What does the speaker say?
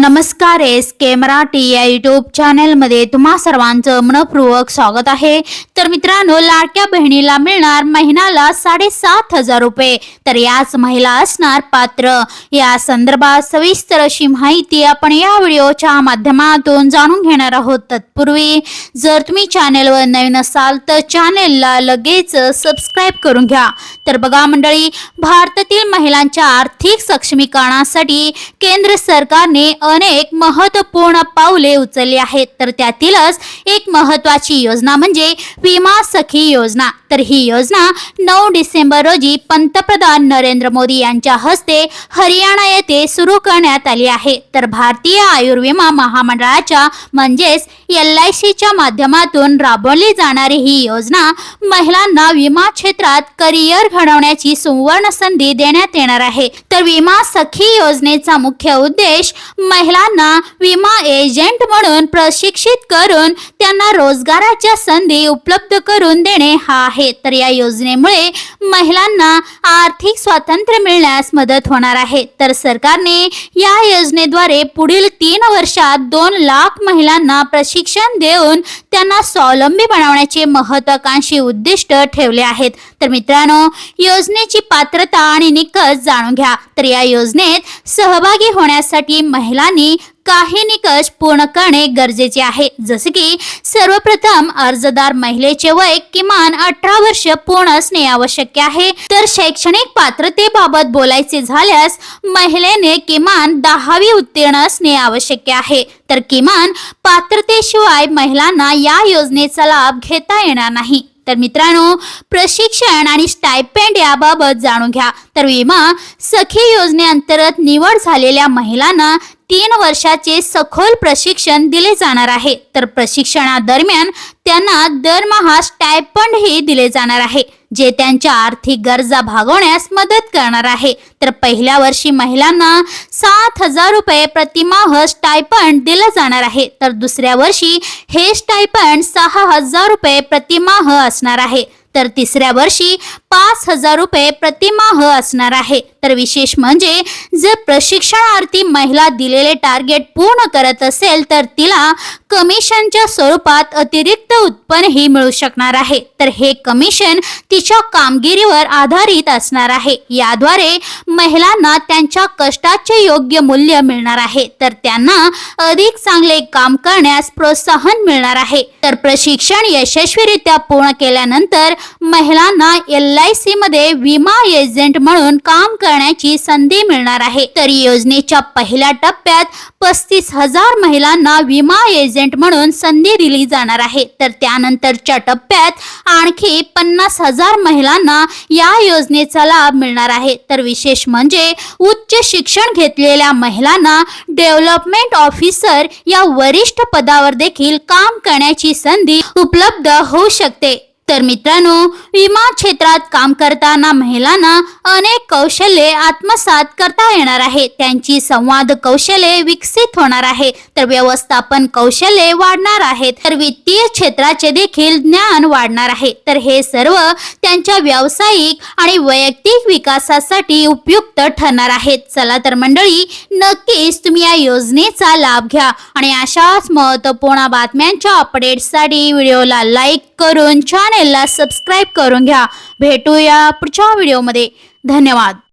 नमस्कार एस के मराठी या युट्यूब चॅनेलमध्ये तुम्हा सर्वांचं मनपूर्वक स्वागत आहे. तर मित्रांनो लाडक्या बहिणीला मिळणार महिन्याला साडेसात हजार रुपये. तर याच महिला असणार पात्र. या संदर्भात सविस्तर अशी माहिती आपण या व्हिडिओच्या माध्यमातून जाणून घेणार आहोत. तत्पूर्वी जर तुम्ही चॅनेलवर नवीन असाल तर चॅनेलला लगेच सबस्क्राईब करून घ्या. तर बघा मंडळी भारतातील महिलांच्या आर्थिक सक्षमीकरणासाठी केंद्र सरकारने अनेक महत्त्वपूर्ण पावले उचलली आहेत. तर त्यातीलच एक महत्वाची योजना म्हणजे विमा सखी योजना. तर ही योजना नऊ डिसेंबर रोजी पंतप्रधान नरेंद्र मोदी यांच्या हस्ते हरियाणा येथे सुरू करण्यात आली आहे. तर भारतीय आयुर्विमा महामंडळाच्या म्हणजेच एल आय सीच्या माध्यमातून राबवली जाणारी ही योजना महिलांना विमा क्षेत्रात करिअर घडवण्याची सुवर्ण संधी देण्यात येणार आहे. तर विमा सखी योजनेचा मुख्य उद्देश महिलांना विमा एजंट म्हणून प्रशिक्षित करून त्यांना रोजगाराच्या संधी उपलब्ध करून देणे हा आहे. तर या योजनेमुळे महिलांना आर्थिक स्वातंत्र्य मिळण्यास मदत होणार आहे. तर सरकारने या योजनेद्वारे पुढील तीन वर्षात दोन लाख महिलांना प्रशिक्षण देऊन त्यांना स्वावलंबी बनवण्याचे महत्वाकांक्षी उद्दिष्ट ठेवले आहेत. तर मित्रांनो योजनेची पात्रता आणि निकष जाणून घ्या. तर या योजनेत सहभागी होण्यासाठी महिलांनी काही निकष पूर्ण करणे गरजेचे आहे. जसे की सर्वप्रथम अर्जदार महिलेचे वय किमान अठरा वर्ष पूर्ण असणे आवश्यक आहे. तर शैक्षणिक पात्रतेबाबत बोलायचे झाल्यास महिलेने किमान दहावी उत्तीर्ण असणे आवश्यक आहे. तर किमान पात्रतेशिवाय महिलांना या योजनेचा लाभ घेता येणार नाही. तर मित्रांनो प्रशिक्षण आणि स्टायपेंड याबाबत जाणून घ्या. तर विमा सखी योजनेअंतर्गत निवड झालेल्या महिलांना तीन वर्षाचे सखोल प्रशिक्षण दिले जाणार आहे. तर प्रशिक्षणादरम्यान त्यांना दरमहा स्टायपंड हे दिले जाणार आहे जे त्यांच्या आर्थिक गरजा भागवण्यास मदत करणार आहे. तर पहिल्या वर्षी महिलांना सात हजार रुपये प्रतिमाह स्टायपंड दिलं जाणार आहे. तर दुसऱ्या वर्षी हे स्टायपंड सहा हजार रुपये प्रतिमाह असणार आहे. तर तिसऱ्या वर्षी पाच हजार रुपये प्रतिमाह असणार आहे. तर विशेष म्हणजे जर प्रशिक्षणार्थी महिला दिलेले टार्गेट पूर्ण करत असेल तर तिला कमिशनच्या स्वरूपात अतिरिक्त उत्पन्नही मिळू शकणार आहे. तर हे कमिशन तिच्या कामगिरीवर आधारित असणार आहे. याद्वारे महिलांना त्यांच्या कष्टाचे योग्य मूल्य मिळणार आहे. तर त्यांना अधिक चांगले काम करण्यास प्रोत्साहन मिळणार आहे. तर प्रशिक्षण यशस्वीरित्या पूर्ण केल्यानंतर महिलांना एल आय सी मध्ये विमा एजंट म्हणून काम कर करण्याची संधी मिळणार आहे. तर योजनेच्या पहिल्या टप्प्यात पस्तीस हजार महिलांना विमा एजंट म्हणून संधी दिली जाणार आहे. तर त्यानंतरच्या टप्प्यात आणखी पन्नास हजार महिलांना या योजनेचा लाभ मिळणार आहे. तर विशेष म्हणजे उच्च शिक्षण घेतलेल्या महिलांना डेव्हलपमेंट ऑफिसर या वरिष्ठ पदावर देखील काम करण्याची संधी उपलब्ध होऊ शकते. तर मित्रांनो विमा क्षेत्रात काम करताना महिलांना अनेक कौशल्ये आत्मसात करता येणार आहे. त्यांची संवाद कौशल्ये विकसित होणार आहे. तर व्यवस्थापन कौशल्ये वाढणार आहेत. तर वित्तीय क्षेत्राचे देखील ज्ञान वाढणार आहे. तर हे सर्व त्यांच्या व्यावसायिक आणि वैयक्तिक विकासासाठी उपयुक्त ठरणार आहेत. चला तर मंडळी नक्कीच तुम्ही या योजनेचा लाभ घ्या. आणि अशाच महत्त्वपूर्ण बातम्यांच्या अपडेट्ससाठी व्हिडिओला लाईक करून छान चॅनेलला सबस्क्राईब करून घ्या. भेटूया पुढच्या व्हिडिओमध्ये धन्यवाद.